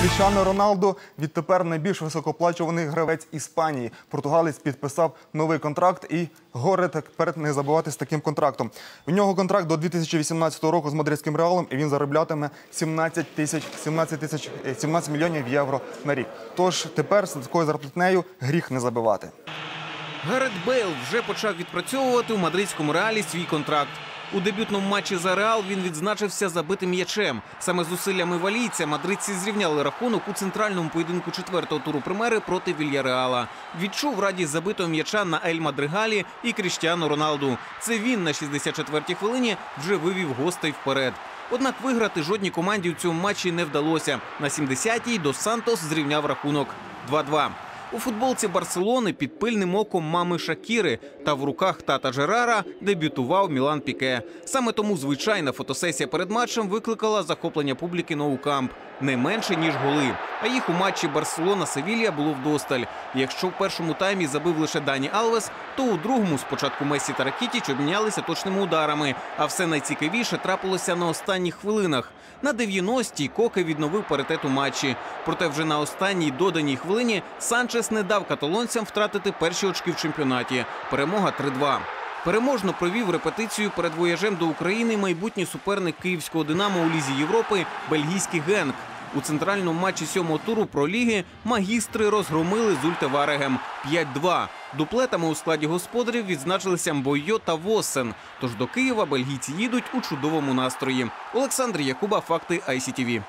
Кріщано Роналду відтепер найбільш високооплачуваний гравець Іспанії. Португалець підписав новий контракт і горе тепер не забувати з таким контрактом. У нього контракт до 2018 року з мадридським реалом, і він зароблятиме 17 тисяч 17 тисяч е, 17 мільйонів євро на рік. Тож тепер з такою зарплатнею гріх не забивати. Гарет Бейл вже почав відпрацьовувати у мадридському реалі свій контракт. У дебютному матчі за Реал він відзначився забитим м'ячем. Саме зусиллями валійця мадридці зрівняли рахунок у центральному поєдинку четвертого туру примери проти Вільяреала. Відчув радість забитого м'яча на Ель Мадригалі і Кріштіану Роналду. Це він на 64-й хвилині вже вивів гостей вперед. Однак виграти жодній команді у цьому матчі не вдалося. На 70-й до Сантос зрівняв рахунок 2-2. У футболці Барселони під пильним оком мами Шакіри та в руках тата Жерара дебютував Мілан Піке. Саме тому звичайна фотосесія перед матчем викликала захоплення публіки Ноукамп не менше ніж голи. А їх у матчі Барселона Севілія було вдосталь. Якщо в першому таймі забив лише Дані Алвес, то у другому спочатку Месі та Ракітіч обмінялися точними ударами. А все найцікавіше трапилося на останніх хвилинах. На 90-й Коке відновив паритет у матчі. Проте вже на останній доданій хвилині Санчес не дав каталонцям втратити перші очки в чемпіонаті. Перемога 3-2. Переможно провів репетицію перед вояжем до України майбутній суперник київського Динамо у лізі Європи бельгійський Генк. У центральному матчі сьомого туру про ліги магістри розгромили Зульте Варегем 5-2. Дуплетами у складі господарів відзначилися Мбойо та Воссен. Тож до Києва бельгійці їдуть у чудовому настрої. Олександр Якуба, факти ICTV.